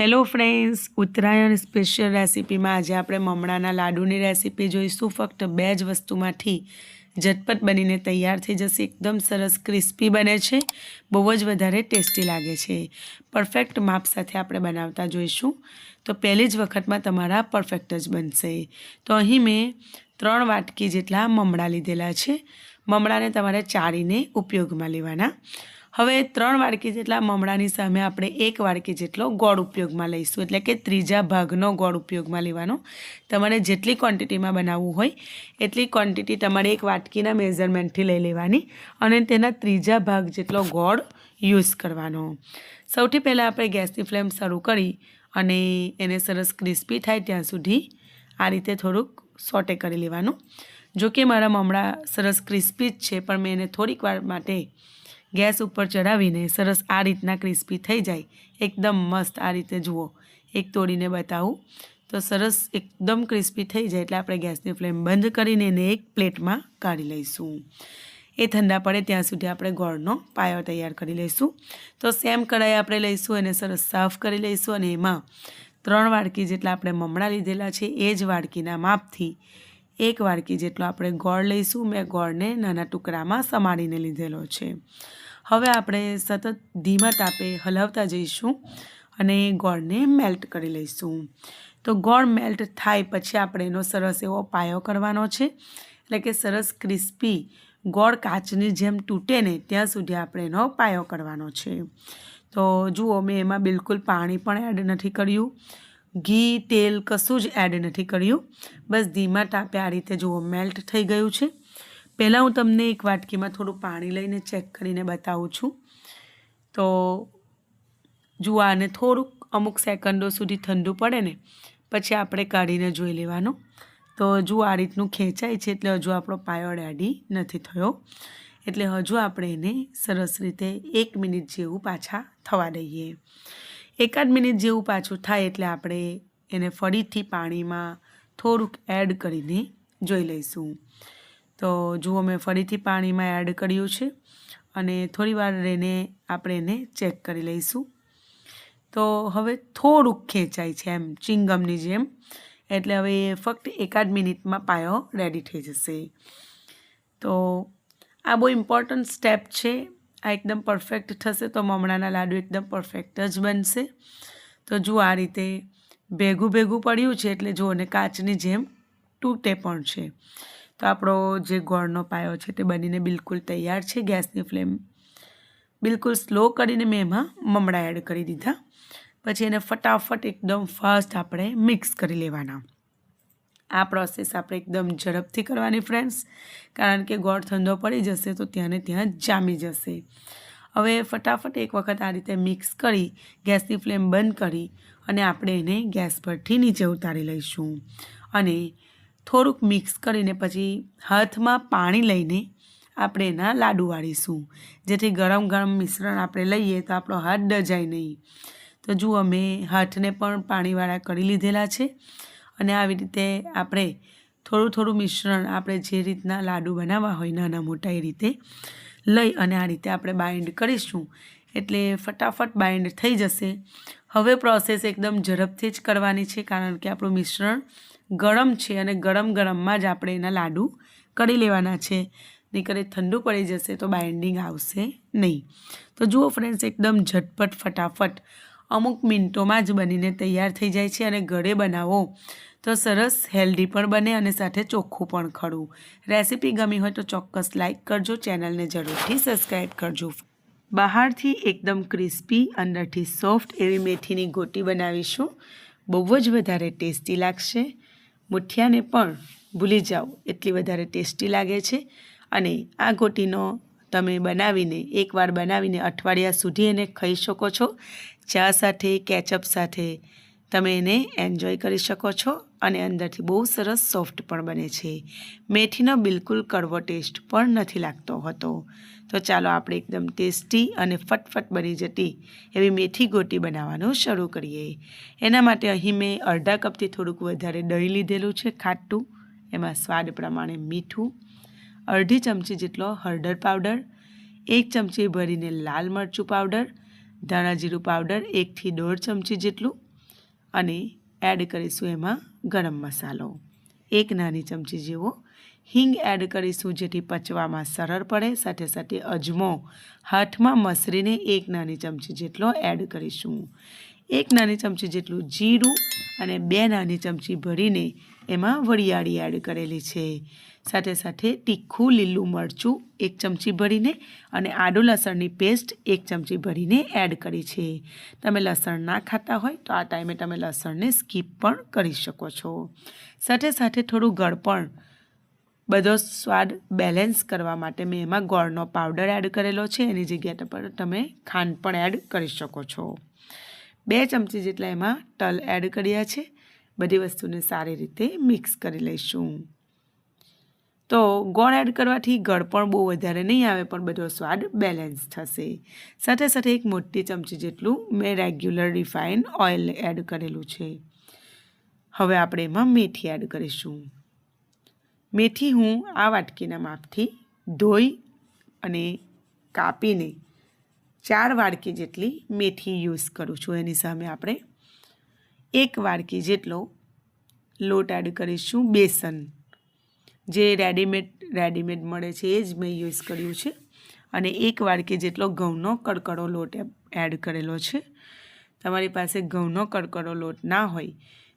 Hello friends, Uttarayan special રેસીપીમાં આજે આપણે મમણાના લાડુની રેસિપી જોઈશું. ફક્ત બે જ વસ્તુમાંથી ઝટપટ બનીને તૈયાર થઈ જશે. એકદમ સરસ ક્રિસ્પી બને છે. બહુ જ વધારે ટેસ્ટી લાગે છે. પરફેક્ટ માપ સાથે આપણે બનાવતા જોઈશું. તો પહેલી જ વખતમાં તમારા પરફેક્ટ જ બનશે. તો અહીં મેં ત્રણ વાટકી જેટલા મમણા લીધેલા છે. મમણાને તમારે ચાળીને ઉપયોગમાં લેવાના. હવે ત્રણ વાડકી જેટલા મમડાની સામે આપણે એક વાડકી જેટલો ગોળ ઉપયોગમાં લઈશું. એટલે કે ત્રીજા ભાગનો ગોળ ઉપયોગમાં લેવાનો. તમારે જેટલી ક્વોન્ટિટીમાં બનાવવું હોય, એટલી ક્વોન્ટિટી તમારે એક વાટકીના મેઝરમેન્ટથી લઈ લેવાની અને તેના ત્રીજા ભાગ જેટલો ગોળ યુઝ કરવાનો. સૌથી પહેલાં આપણે ગેસની ફ્લેમ શરૂ કરી અને એને સરસ ક્રિસ્પી થાય ત્યાં સુધી આ રીતે થોડુંક સોટે કરી લેવાનું. જો કે મારા મમડા સરસ ક્રિસ્પી જ છે, પણ મેં એને થોડીક વાર માટે ગેસ ઉપર ચડાવીને સરસ આ રીતના ક્રિસ્પી થઈ જાય. એકદમ મસ્ત આ રીતે જુઓ. એક તોડીને બતાવું. તો સરસ એકદમ ક્રિસ્પી થઈ જાય એટલે આપણે ગેસની ફ્લેમ બંધ કરીને એને એક પ્લેટમાં કાઢી લઈશું. એ ઠંડા પડે ત્યાં સુધી આપણે ગોળનો પાયો તૈયાર કરી લઈશું. તો સેમ કઢાઈ આપણે લઈશું, એને સરસ સાફ કરી લઈશું અને એમાં ત્રણ વાડકી જેટલા આપણે મમણા લીધેલા છે એ જ વાડકીના માપથી એક વાડકી જેટલો આપણે ગોળ લઈશું. મેં ગોળને નાના ટુકડામાં સમારીને લીધેલો છે. હવે આપણે સતત ધીમા તાપે હલાવતા જઈશું અને ગોળને મેલ્ટ કરી લઈશું. તો ગોળ મેલ્ટ થાય પછી આપણે એનો સરસ એવો પાયો કરવાનો છે. એટલે કે સરસ ક્રિસ્પી ગોળ કાચની જેમ તૂટે ને ત્યાં સુધી આપણે એનો પાયો કરવાનો છે. તો જુઓ, મેં એમાં બિલકુલ પાણી પણ એડ નથી કર્યું. ઘી, તેલ કશું જ એડ નથી કર્યું. બસ ધીમા તાપે આ રીતે જુઓ મેલ્ટ થઈ ગયું છે. પહેલાં હું તમને એક વાટકીમાં થોડું પાણી લઈને ચેક કરીને બતાવું છું. તો જુઓ આને થોડુંક અમુક સેકન્ડો સુધી ઠંડુ પડે ને, પછી આપણે કાઢીને જોઈ લેવાનું. તો હજુ આ રીતનું ખેંચાય છે એટલે હજુ આપણો પાયો રેડી નથી થયો. એટલે હજુ આપણે એને સરસ રીતે એક મિનિટ જેવું પાછા થવા દઈએ. એકાદ મિનિટ જેવું પાછું થાય એટલે આપણે એને ફરીથી પાણીમાં થોડુંક એડ કરીને જોઈ લઈશું. તો જુઓ મેં ફરીથી પાણીમાં એડ કર્યું છે અને થોડી વાર રહીને આપણે એને ચેક કરી લઈશું. તો હવે થોડુંક ખેંચાય છે એમ, ચિંગમની જેમ. એટલે હવે ફક્ત એકાદ મિનિટમાં પાયો રેડી થઈ જશે. તો આ બહુ ઇમ્પોર્ટન્ટ સ્ટેપ છે. આ એકદમ પરફેક્ટ થશે તો મમણાના લાડુ એકદમ પરફેક્ટ જ બનશે. તો જુઓ આ રીતે ભેગું ભેગું પડ્યું છે એટલે જુઓ ને કાચની જેમ તૂટે પણ છે. તો આપણો જે ગોળનો પાયો છે તે બનીને બિલકુલ તૈયાર છે ગેસની ફ્લેમ. બિલકુલ સ્લો કરીને મેં એમાં મમડા એડ કરી દીધા. પછી એને ફટાફટ એકદમ ફાસ્ટ આપણે મિક્સ કરી લેવાના. આ પ્રોસેસ આપણે એકદમ ઝડપથી કરવાની ફ્રેન્ડ્સ, કારણ કે ગોળ ઠંડો પડી જશે તો ત્યાં ને ત્યાં જામી જશે. હવે ફટાફટ એક વખત આ રીતે મિક્સ કરી, ગેસની ફ્લેમ બંધ કરી અને આપણે એને ગેસ પરથી નીચે ઉતારી લઈશું. અને થોડુંક મિક્સ કરીને પછી હાથમાં પાણી લઈને આપણે એના લાડુ વાળીશું. જેથી ગરમ ગરમ મિશ્રણ આપણે લઈએ તો આપણો હાથ ડજાય નહીં. તો જુઓ મેં હાથને પણ પાણીવાળા કરી લીધેલા છે અને આવી રીતે આપણે થોડું થોડું મિશ્રણ આપણે જે રીતના લાડુ બનાવવા હોય નાના મોટા એ રીતે લઈ અને આ રીતે આપણે બાઇન્ડ કરીશું. એટલે ફટાફટ બાઇન્ડ થઈ જશે. હવે પ્રોસેસ એકદમ ઝડપથી જ કરવાની છે કારણ કે આપણું મિશ્રણ ગરમ છે અને ગરમ ગરમમાં જ આપણે એના લાડુ કરી લેવાના છે. નહીંકર ઠંડુ પડી જશે તો બાઇન્ડિંગ આવશે નહીં. તો જુઓ ફ્રેન્ડ્સ એકદમ ઝટપટ, ફટાફટ અમુક મિનિટોમાં જ બનીને તૈયાર થઈ જાય છે અને ઘરે બનાવો. તો સરસ હેલ્ધી પણ બને અને સાથે ચોખ્ખું પણ ખરું. રેસીપી ગમી હોય તો ચોક્કસ લાઇક કરજો ચેનલને જરૂરથી સબસ્ક્રાઈબ કરજો. બહારથી એકદમ ક્રિસ્પી અંદરથી સોફ્ટ એવી મેથીની ગોટી બનાવીશું. બહુ જ વધારે ટેસ્ટી લાગશે. મુઠિયાને પણ ભૂલી જાઓ. એટલી વધારે ટેસ્ટી લાગે છે. અને આ ગોટીનો તમે બનાવીને, એકવાર બનાવીને અઠવાડિયા સુધી એને ખાઈ શકો છો. ચા સાથે, કેચઅપ સાથે તમે એને એન્જોય કરી શકો છો અને અંદરથી બહુ સરસ સોફ્ટ પણ બને છે. મેથીનો બિલકુલ કડવો ટેસ્ટ પણ નથી લાગતો હતો. તો ચાલો આપણે એકદમ ટેસ્ટી અને ફટફટ બની જતી એવી મેથી ગોટી બનાવવાનું શરૂ કરીએ. એના માટે અહીં મેં અડધા કપથી થોડુંક વધારે દહીં લીધેલું છે, ખાટું. એમાં સ્વાદ પ્રમાણે મીઠું, અડધી ચમચી જેટલો હળદર પાવડર, એક ચમચી ભરીને લાલ મરચું પાવડર, ધાણા જીરું પાવડર, એકથી દોઢ ચમચી જેટલું અને એડ કરીશું એમાં ગરમ મસાલો. એક નાની ચમચી જેવો હિંગ એડ કરીશું જેથી પચવામાં સરળ પડે, સાથે સાથે અજમો હાથમાં મસરીને એક નાની ચમચી જેટલો એડ કરીશું. એક નાની ચમચી જેટલું જીરું અને બે નાની ચમચી ભરીને એમાં વરિયાળી એડ કરેલી છે. સાથે સાથે તીખું લીલું મરચું એક ચમચી ભરીને અને આદુ લસણની પેસ્ટ એક ચમચી ભરીને એડ કરી છે. તમે લસણ ના ખાતા હોય તો આ ટાઈમે તમે લસણને સ્કીપ પણ કરી શકો છો. સાથે સાથે થોડું ગળપણ બધો સ્વાદ બેલેન્સ કરવા માટે મેં એમાં ગોળનો પાવડર એડ કરેલો છે. એની જગ્યા પર તમે ખાંડ પણ એડ કરી શકો છો. બે ચમચી જેટલા એમાં તલ એડ કર્યા છે. બધી વસ્તુને સારી રીતે મિક્સ કરી લઈશું. તો ગોળ એડ કરવાથી ગળ પણ બહુ વધારે નહીં આવે, પણ બધો સ્વાદ બેલેન્સ થશે. સાથે સાથે એક મોટી ચમચી જેટલું મેં રેગ્યુલર રિફાઇન ઓઇલ એડ કરેલું છે. હવે આપણે એમાં મીઠી એડ કરીશું. મેથી હું આ વાટકીના માપથી ધોઈ અને કાપીને ચાર વાડકી જેટલી મેથી યુઝ કરું છું. એની સામે આપણે એક વાડકી જેટલો લોટ એડ કરીશું, બેસન. જે રેડીમેડ રેડીમેડ મળે છે, એ જ મેં યુઝ કર્યું છે. અને એક વાડકી જેટલો ઘઉંનો કડકડો લોટ એડ કરેલો છે. તમારી પાસે ઘઉંનો કડકડો લોટ ના હોય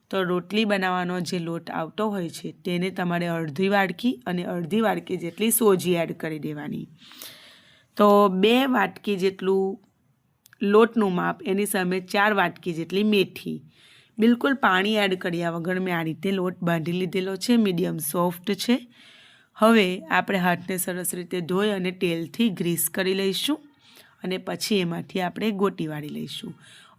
તો રોટલી બનાવવાનો જે લોટ આવતો હોય છે, તેને તમારે અડધી વાડકી અને અડધી વાડકી જેટલી સોજી એડ કરી દેવાની. તો બે વાટકી જેટલું લોટનું માપ, એની સામે ચાર વાટકી જેટલી મેથી. બિલકુલ પાણી એડ કર્યા વગર મેં આ રીતે લોટ બાંધી લીધેલો છે, મીડિયમ સોફ્ટ છે. હવે આપણે હાથને સરસ રીતે ધોઈ અને તેલથી ગ્રીસ કરી લઈશું અને પછી એમાંથી આપણે ગોટી વાળી લઈશું.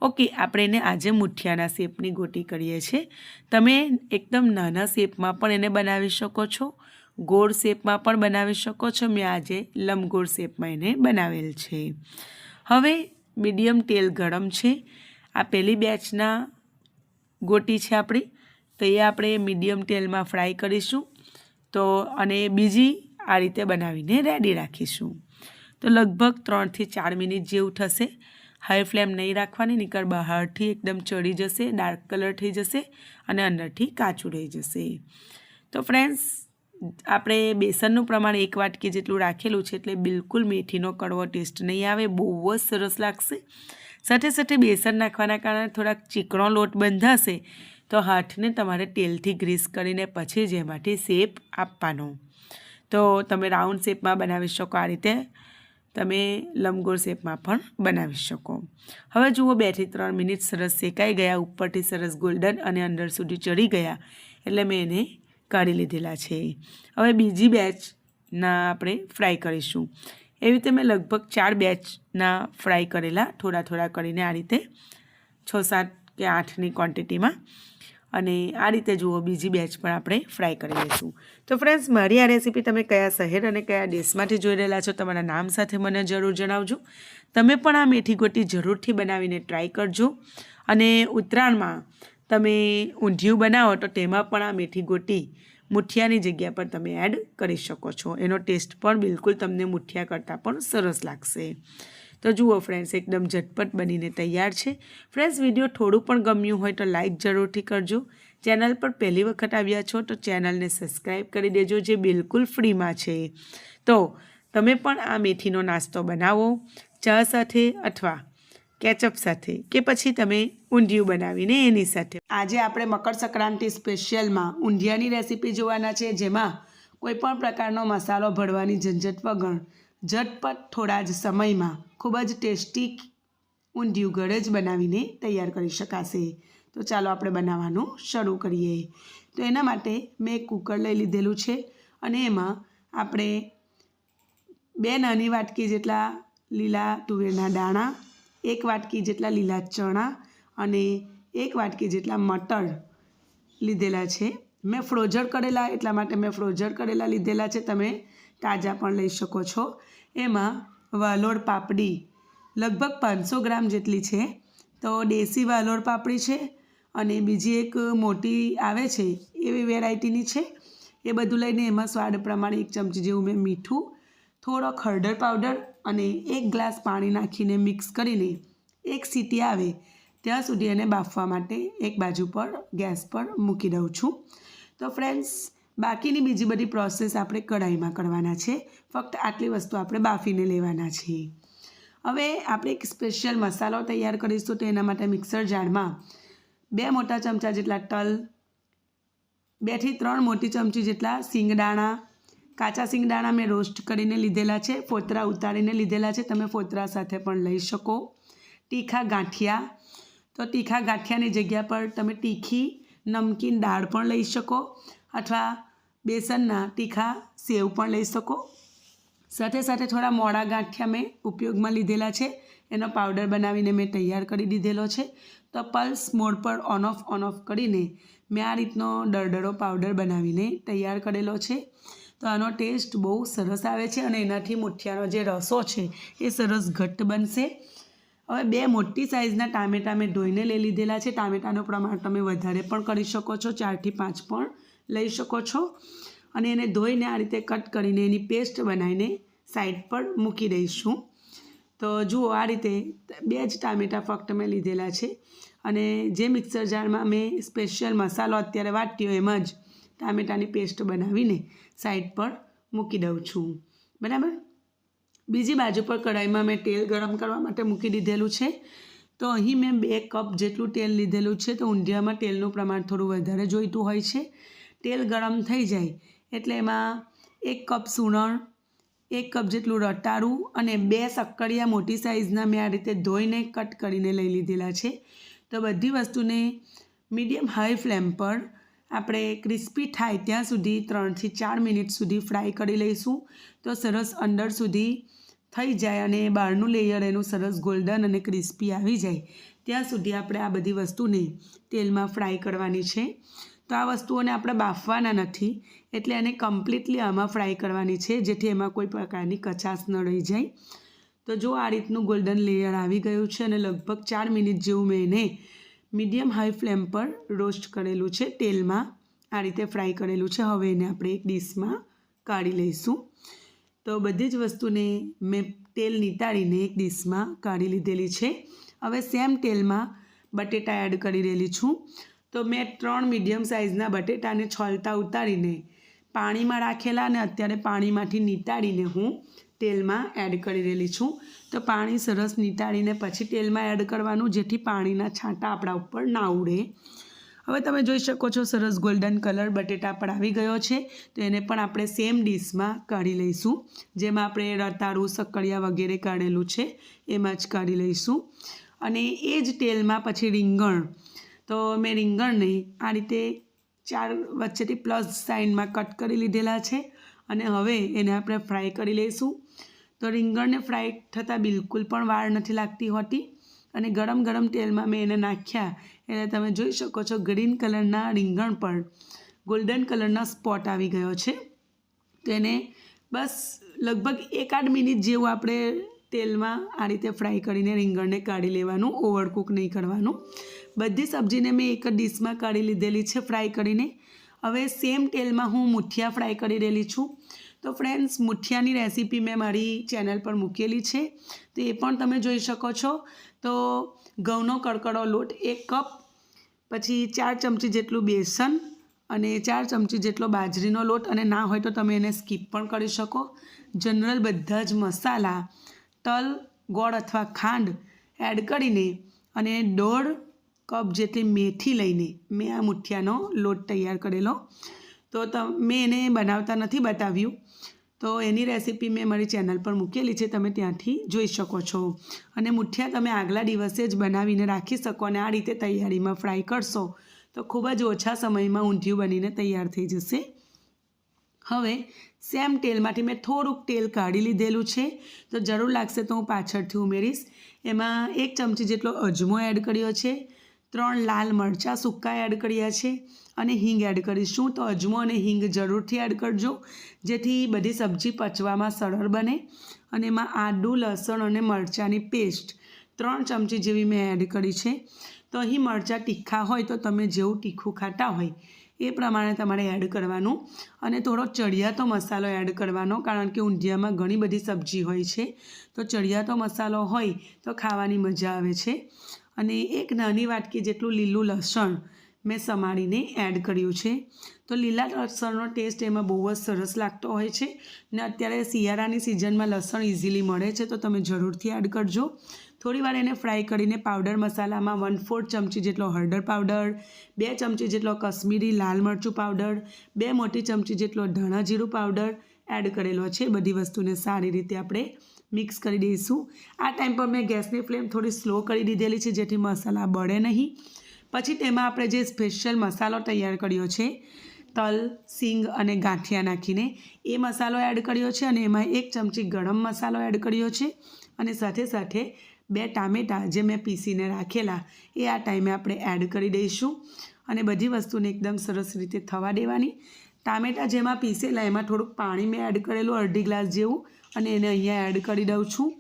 ઓકે, આપણે એને આજે મુઠિયાના શેપની ગોટી કરીએ છીએ. તમે એકદમ નાના શેપમાં પણ એને બનાવી શકો છો. ગોળ શેપમાં પણ બનાવી શકો છો. મેં આજે લંબગોળ શેપમાં એને બનાવેલ છે. હવે મીડિયમ તેલ ગરમ છે. આ પહેલી બેચના ગોટી છે આપણી. તો એ આપણે મીડિયમ તેલમાં ફ્રાય કરીશું. તો અને બીજી આ રીતે બનાવીને રેડી રાખીશું. તો લગભગ ત્રણથી ચાર મિનિટ જેવું થશે. હાઈ ફ્લેમ નહીં રાખવાની, નીકળ બહારથી એકદમ ચડી જશે, ડાર્ક કલર થઈ જશે અને અંદરથી કાચું રહી જશે. તો ફ્રેન્ડ્સ, આપણે બેસનનું પ્રમાણ એક વાટકી જેટલું રાખેલું છે એટલે બિલકુલ મેથીનો કડવો ટેસ્ટ નહીં આવે, બહુ જ સરસ લાગશે. સાથે સાથે બેસન નાખવાના કારણે થોડાક ચીકણો લોટ બંધાશે, તો હાથને તમારે તેલથી ગ્રીસ કરીને પછી જ એમાંથી શેપ આપવાનો. તો તમે રાઉન્ડ શેપમાં બનાવી શકો આ રીતે. તમે લંબગોળ શેપમાં પણ બનાવી શકો. હવે જુઓ બેથી ત્રણ મિનિટ સરસ શેકાઈ ગયા, ઉપરથી સરસ ગોલ્ડન અને અંદર સુધી ચડી ગયા, એટલે મેં એને કાઢી લીધેલા છે. હવે બીજી બેચના આપણે ફ્રાય કરીશું. એવી રીતે મેં લગભગ ચાર બેચના ફ્રાય કરેલા થોડા થોડા કરીને આ રીતે છ, સાત કે આઠની ક્વોન્ટિટીમાં અને આ રીતે જુઓ, બીજી બેચ પણ આપણે ફ્રાય કરી લઈશું. તો ફ્રેન્ડ્સ મારી આ રેસીપી તમે કયા શહેર અને કયા દેશમાંથી જોઈ રહેલા છો તમારા નામ સાથે મને જરૂર જણાવજો. તમે પણ આ મેથી ગોટી જરૂરથી બનાવીને ટ્રાય કરજો. અને ઉત્તરાયણમાં તમે ઊંધિયું બનાવો તો તેમાં પણ આ મેથી ગોટી મુઠિયાની જગ્યા પર તમે એડ કરી શકો છો. એનો ટેસ્ટ પણ બિલકુલ તમને મુઠિયા કરતાં પણ સરસ લાગશે. તો જુઓ ફ્રેન્ડ્સ એકદમ ઝટપટ બનીને તૈયાર છે. ફ્રેન્ડ્સ વીડિયો થોડું પણ ગમ્યું હોય તો લાઇક જરૂરથી કરજો. ચેનલ પર પહેલી વખત આવ્યા છો તો ચેનલને સબસ્ક્રાઈબ કરી દેજો જે બિલકુલ ફ્રીમાં છે. તો તમે પણ આ મેથીનો નાસ્તો બનાવો, ચા સાથે અથવા કેચઅપ સાથે કે પછી તમે ઊંધિયું બનાવીને એની સાથે. આજે આપણે મકર સંક્રાંતિ સ્પેશિયલમાં ઊંધિયાની રેસીપી જોવાના છે, જેમાં કોઈપણ પ્રકારનો મસાલો ભરવાની ઝંઝટ વગર ઝટપટ થોડા જ સમયમાં ખૂબ જ ટેસ્ટી ઊંધિયું ઘરે જ બનાવીને તૈયાર કરી શકાશે. તો ચાલો આપણે બનાવવાનું શરૂ કરીએ. તો એના માટે મેં કુકર લઈ લીધેલું છે અને એમાં આપણે બે નાની વાટકી જેટલા લીલા તુવેરના દાણા, એક વાટકી જેટલા લીલા ચણા અને એક વાટકી જેટલા મટર લીધેલા છે. મેં ફ્રોઝર કરેલા, એટલા માટે મેં ફ્રોઝર કરેલા લીધેલા છે. તમે તાજા પણ લઈ શકો છો. એમાં વાલોડ પાપડી લગભગ પાંચસો ગ્રામ જેટલી છે. તો દેશી વાલોડ પાપડી છે અને બીજી એક મોટી આવે છે, એવી વેરાયટીની છે. એ બધું લઈને એમાં સ્વાદ પ્રમાણે એક ચમચી જેવું મેં મીઠું, થોડો હળદર પાવડર અને એક ગ્લાસ પાણી નાખીને મિક્સ કરીને એક સીટી આવે ત્યાં સુધી એને બાફવા માટે એક બાજુ પર ગેસ પર મૂકી દઉં છું. તો ફ્રેન્ડ્સ બાકીની બીજી બધી પ્રોસેસ આપણે કઢાઈમાં કરવાના છે. ફક્ત આટલી વસ્તુ આપણે બાફીને લેવાના છીએ. હવે આપણે એક સ્પેશિયલ મસાલો તૈયાર કરીશું તો એના માટે મિક્સર જારમાં બે મોટા ચમચા જેટલા તલ બેથી ત્રણ મોટી ચમચી જેટલા સિંગદાણા, કાચા સિંગદાણા મેં રોસ્ટ કરીને લીધેલા છે, ફોતરા ઉતારીને લીધેલા છે, તમે ફોતરા સાથે પણ લઈ શકો. તીખા ગાંઠિયા. તો તીખા ગાંઠિયાની જગ્યા પર તમે તીખી નમકીન દાળ પણ લઈ શકો અથવા બેસનના તીખા સેવ પણ લઈ શકો. સાથે સાથે થોડા મોડા ગાંઠિયા મેં ઉપયોગમાં લીધેલા છે. એનો પાવડર બનાવીને મેં તૈયાર કરી દીધેલો છે. તો પલ્સ મોડ પર ઓન ઓફ ઓન ઓફ કરીને મેં આ રીતનો દરડરો પાવડર બનાવીને તૈયાર કરેલો છે. તો આનો ટેસ્ટ બહુ સરસ આવે છે અને એનાથી મુઠિયાનો જે રસો છે એ સરસ ઘટ્ટ બનશે. હવે બે મોટી સાઇઝના ટામેટાં મેં ધોઈને લઈ લીધેલા છે. ટામેટાનું પ્રમાણ તમે વધારે પણ કરી શકો છો. ચારથી પાંચ પણ લઈ શકો છો. અને એને ધોઈને આ રીતે કટ કરીને એની પેસ્ટ બનાવીને સાઈડ પર મૂકી દઈશું. તો જુઓ આ રીતે બે જ ટામેટાં ફક્ત મેં લીધેલા છે. અને જે મિક્સર જારમાં મેં સ્પેશિયલ મસાલો અત્યારે વાટ્યો એમ જ ટામેટાની પેસ્ટ બનાવીને સાઈડ પર મૂકી દઉં છું. બરાબર? બીજી બાજુ પર કઢાઈમાં મેં તેલ ગરમ કરવા માટે મૂકી દીધેલું છે. તો અહીં મેં બે કપ જેટલું તેલ લીધેલું છે, તો ઊંધિયામાં તેલનું પ્રમાણ થોડું વધારે જોઈતું હોય છે. તેલ ગરમ થઈ જાય એટલે એમાં એક કપ સૂરણ એક કપ જેટલું રટારું અને બે સક્કરિયા મોટી સાઇઝના મેં આ રીતે ધોઈને કટ કરીને લઈ લીધેલા છે. તો બધી વસ્તુને મીડિયમ હાઈ ફ્લેમ પર આપણે ક્રિસ્પી થાય ત્યાં સુધી ત્રણથી ચાર મિનિટ સુધી ફ્રાય કરી લઈશું. તો સરસ અંદર સુધી થઈ જાય અને બહારનું લેયર એનું સરસ ગોલ્ડન અને ક્રિસ્પી આવી જાય. ત્યાં સુધી આપણે આ બધી વસ્તુને તેલમાં ફ્રાય કરવાની છે. તો આ વસ્તુઓને આપણે બાફવાના નથી, એટલે એને કમ્પ્લીટલી આમાં ફ્રાય કરવાની છે, જેથી એમાં કોઈ પ્રકારની કચાશ ન રહી જાય. તો જો આ રીતનું ગોલ્ડન લેયર આવી ગયું છે અને લગભગ ચાર મિનિટ જેવું મેં એને મીડિયમ હાઈ ફ્લેમ પર રોસ્ટ કરેલું છે તેલમાં. આ રીતે ફ્રાય કરેલું છે. હવે એને આપણે એક ડીશમાં કાઢી લઈશું. તો બધી જ વસ્તુને મેં તેલ નીતાળીને એક ડીશમાં કાઢી લીધેલી છે. હવે સેમ તેલમાં બટેટા એડ કરી રહેલી છું. તો મેં ત્રણ મીડિયમ સાઇઝના બટેટાને છોલતા ઉતારીને પાણીમાં રાખેલા અને અત્યારે પાણીમાંથી નીતાળીને હું તેલમાં એડ કરી રહેલી છું. તો પાણી સરસ નીતાળીને પછી તેલમાં એડ કરવાનું, જેથી પાણીના છાંટા આપણા ઉપર ના ઉડે. હવે તમે જોઈ શકો છો સરસ ગોલ્ડન કલર બટેટા પણ આવી ગયો છે. તો એને પણ આપણે સેમ ડીશમાં કાઢી લઈશું. જેમાં આપણે રતાળું સક્કરિયા વગેરે કાઢેલું છે, એમાં જ કાઢી લઈશું. અને એ જ તેલમાં પછી રીંગણ. તો મેં રીંગણને આ રીતે ચાર વચ્ચેથી પ્લસ સાઇનમાં કટ કરી લીધેલા છે. અને હવે એને આપણે ફ્રાય કરી લઈશું. તો રીંગણને ફ્રાય થતાં બિલકુલ પણ વાર નથી લાગતી હોતી. અને ગરમ ગરમ તેલમાં મેં એને નાખ્યા. એટલે તમે જોઈ શકો છો ગ્રીન કલરના રીંગણ પર ગોલ્ડન કલરના સ્પોટ આવી ગયો છે. તો એને બસ લગભગ એકાદ મિનિટ જેવું આપણે તેલમાં આ રીતે ફ્રાય કરીને રીંગણને કાઢી લેવાનું, ઓવરકુક નહીં કરવાનું. બધી સબ્જીને મેં એક જ ડીશમાં કાઢી લીધેલી છે ફ્રાય કરીને. હવે સેમ તેલમાં હું મુઠિયા ફ્રાય કરી રહેલી છું. તો ફ્રેન્ડ્સ મુઠિયાની રેસીપી મેં મારી ચેનલ પર મૂકેલી છે, તો એ પણ તમે જોઈ શકો છો. તો ઘઉંનો કડકડો લોટ એક કપ, પછી ચાર ચમચી જેટલું બેસન અને ચાર ચમચી જેટલો બાજરીનો લોટ અને ના હોય તો તમે એને સ્કીપ પણ કરી શકો. જનરલ બધા જ મસાલા, તલ, ગોળ અથવા ખાંડ એડ કરીને અને દોઢ કપ જેટલી મેથી લઈને મેં આ મુઠિયાનો લોટ તૈયાર કરેલો. તો મેં એને બનાવતા નથી બતાવ્યું. તો એની રેસીપી મેં મારી ચેનલ પર મૂકેલી છે, તમે ત્યાંથી જોઈ શકો છો. અને મુઠિયા તમે આગલા દિવસે જ બનાવીને રાખી શકો અને આ રીતે તૈયારીમાં ફ્રાય કરશો તો ખૂબ જ ઓછા સમયમાં ઊંધિયું બનીને તૈયાર થઈ જશે. હવે સેમ તેલમાંથી મેં થોડુંક તેલ કાઢી લીધેલું છે. તો જરૂર લાગશે તો હું પાછળથી ઉમેરીશ. એમાં એક ચમચી જેટલો અજમો એડ કર્યો છે. ત્રણ લાલ મરચાં સૂકા એડ કર્યા છે. અને હિંગ એડ કરીશું. તો અજમો અને હિંગ જરૂરથી એડ કરજો. જેથી બધી સબ્જી પચવામાં સરળ બને અને એમાં આદું, લસણ અને મરચાંની પેસ્ટ ત્રણ ચમચી જેવી મેં એડ કરી છે. તો અહીં મરચાં તીખા હોય તો તમે જેવું તીખું ખાતા હોય એ પ્રમાણે તમારે એડ કરવાનું. અને થોડો ચડિયાતો મસાલો એડ કરવાનો, કારણ કે ઊંધિયામાં ઘણી બધી સબ્જી હોય છે. તો ચડિયાતો મસાલો હોય તો ખાવાની મજા આવે છે. અને એક નાની વાટકી જેટલું લીલું લસણ મેં સમારીને એડ કર્યું છે. તો લીલા લસણનો ટેસ્ટ એમાં બહુ જ સરસ લાગતો હોય છે ને અત્યારે શિયાળાની સિઝનમાં લસણ ઇઝીલી મળે છે, તો તમે જરૂરથી એડ કરજો. થોડી વાર એને ફ્રાય કરીને પાવડર મસાલામાં વન ફોર્થ ચમચી જેટલો હળદર પાવડર બે ચમચી જેટલો કશ્મીરી લાલ મરચું પાવડર બે મોટી ચમચી જેટલો ધાણા જીરું પાવડર એડ કરેલો છે. બધી વસ્તુને સારી રીતે આપણે મિક્સ કરી દઈશું. આ ટાઈમ પર મેં ગેસની ફ્લેમ થોડી સ્લો કરી દીધેલી છે, જેથી મસાલા બળે નહીં. પછી તેમાં આપણે જે સ્પેશિયલ મસાલો તૈયાર કર્યો છે, તલ, સિંગ અને ગાંઠિયા નાખીને, એ મસાલો એડ કર્યો છે અને એમાં એક ચમચી ગરમ મસાલો એડ કર્યો છે અને સાથે સાથે બે ટામેટાં જે મેં પીસીને રાખેલા, એ આ ટાઈમે આપણે એડ કરી દઈશું અને બધી વસ્તુને એકદમ સરસ રીતે થવા દેવાની. ટામેટાં જેમાં પીસેલા, એમાં થોડુંક પાણી મેં એડ કરેલું અડધી ગ્લાસ જેવું અને એને અહીંયા એડ કરી દઉં છું,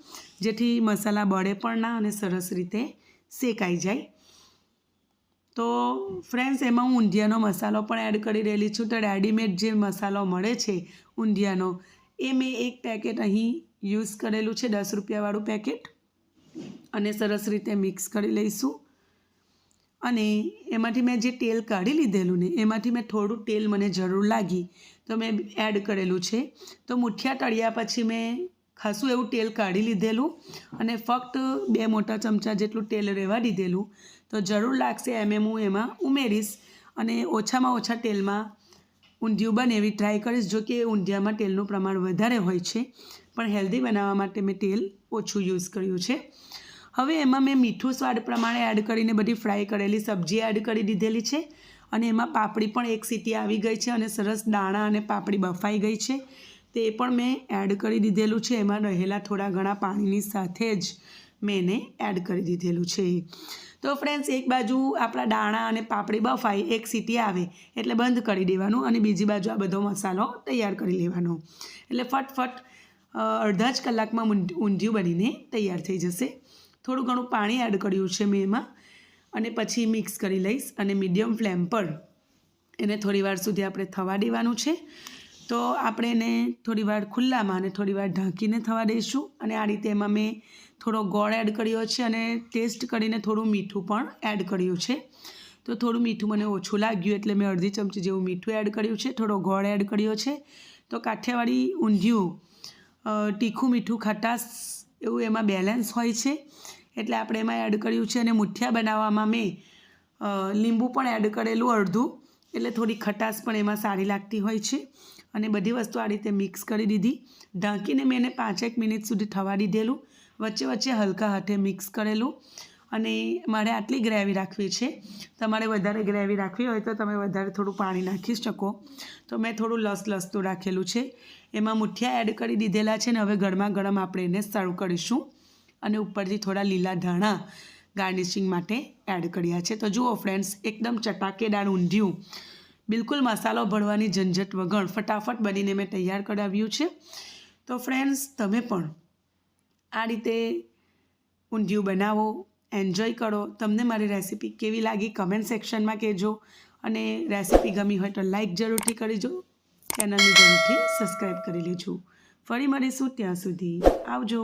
જેથી મસાલા બળે પણ ના અને સરસ રીતે શેકાઈ જાય. તો ફ્રેન્ડ્સ એમાં હું ઊંધિયાનો મસાલો પણ એડ કરી રહેલી છું. તો રેડીમેડ જે મસાલો મળે છે ઊંધિયાનો, એ મેં એક પેકેટ અહીં યુઝ કરેલું છે દસ રૂપિયાવાળું પેકેટ અને સરસ રીતે મિક્સ કરી લઈશું. અને એમાંથી મેં જે તેલ કાઢી લીધેલું ને, એમાંથી મેં થોડું તેલ મને જરૂર લાગી. તો મેં એડ કરેલું છે. તો મુઠિયા તળ્યા પછી મેં ખાસું એવું તેલ કાઢી લીધેલું અને ફક્ત બે મોટા ચમચા જેટલું તેલ રહેવા દીધેલું. તો જરૂર લાગશે એમ એમ હું એમાં ઉમેરીશ અને ઓછામાં ઓછા તેલમાં ઊંધિયું બને એવી ટ્રાય કરીશ, જો કે ઊંધિયામાં તેલનું પ્રમાણ વધારે હોય છે. પણ હેલ્ધી બનાવવા માટે મેં તેલ ઓછું યુઝ કર્યું છે. હવે એમાં મેં મીઠું સ્વાદ પ્રમાણે એડ કરીને બધી ફ્રાય કરેલી સબ્જી એડ કરી દીધેલી છે અને એમાં પાપડી પણ એક સીટી આવી ગઈ છે અને સરસ દાણા અને પાપડી બફાઈ ગઈ છે. તે પણ મેં એડ કરી દીધેલું છે. એમાં રહેલા થોડા ઘણા પાણીની સાથે જ મેં એને એડ કરી દીધેલું છે. તો ફ્રેન્ડ્સ, એક બાજુ આપણા દાણા અને પાપડી બફાઈ એક સીટી આવે એટલે બંધ કરી દેવાનું અને બીજી બાજુ આ બધો મસાલો તૈયાર કરી લેવાનો. એટલે ફટફટ અડધા જ કલાકમાં ઊંધિયું બનીને તૈયાર થઈ જશે. થોડું ઘણું પાણી એડ કર્યું છે મેં એમાં અને પછી મિક્સ કરી લઈશ અને મીડિયમ ફ્લેમ પર એને થોડી વાર સુધી આપણે થવા દેવાનું છે. તો આપણે એને થોડી વાર ખુલ્લામાં અને થોડી વાર ઢાંકીને થવા દઈશું. અને આ રીતે એમાં મેં થોડો ગોળ એડ કર્યો છે અને ટેસ્ટ કરીને થોડું મીઠું પણ એડ કર્યું છે. તો થોડું મીઠું મને ઓછું લાગ્યું એટલે મેં અડધી ચમચી જેવું મીઠું એડ કર્યું છે. થોડો ગોળ એડ કર્યો છે. તો કાઠિયાવાડી ઊંધિયું તીખું મીઠું ખટાશ એવું એમાં બેલેન્સ હોય છે. એટલે આપણે એમાં એડ કર્યું છે અને મુઠિયા બનાવવામાં મેં લીંબુ પણ એડ કરેલું અડધું. એટલે થોડી ખટાશ પણ એમાં સારી લાગતી હોય છે. અને બધી વસ્તુ આ રીતે મિક્સ કરી દીધી. ઢાંકીને મેં એને પાંચેક મિનિટ સુધી થવા દીધેલું. વચ્ચે વચ્ચે હલકા હાથે મિક્સ કરેલું. અને મારે આટલી ગ્રેવી રાખવી છે. તમારે વધારે ગ્રેવી રાખવી હોય તો તમે વધારે થોડું પાણી નાખી શકો. તો મેં થોડું લસ લસતું રાખેલું છે. એમાં મુઠિયા એડ કરી દીધેલા છે ને હવે ગરમા ગરમ આપણે એને સર્વ કરીશું. અને ઉપરથી થોડા લીલા ધાણા ગાર્નિશિંગ માટે એડ કર્યા છે. તો જુઓ ફ્રેન્ડ્સ એકદમ ચટાકેદાર ઊંધિયું. બિલકુલ મસાલો ભરવાની ઝંઝટ વગર ફટાફટ બનીને મેં તૈયાર કરાવ્યું છે. તો ફ્રેન્ડ્સ તમે પણ આ રીતે ઊંધિયું બનાવો એન્જોય કરો. તમને મારી રેસીપી કેવી લાગી કમેન્ટ સેક્શનમાં કહેજો. અને રેસીપી ગમી હોય તો લાઈક જરૂરથી કરજો. ચેનલને જરૂરથી સબસ્ક્રાઈબ કરી લેજો. ફરી મળીશું ત્યાં સુધી. આવજો.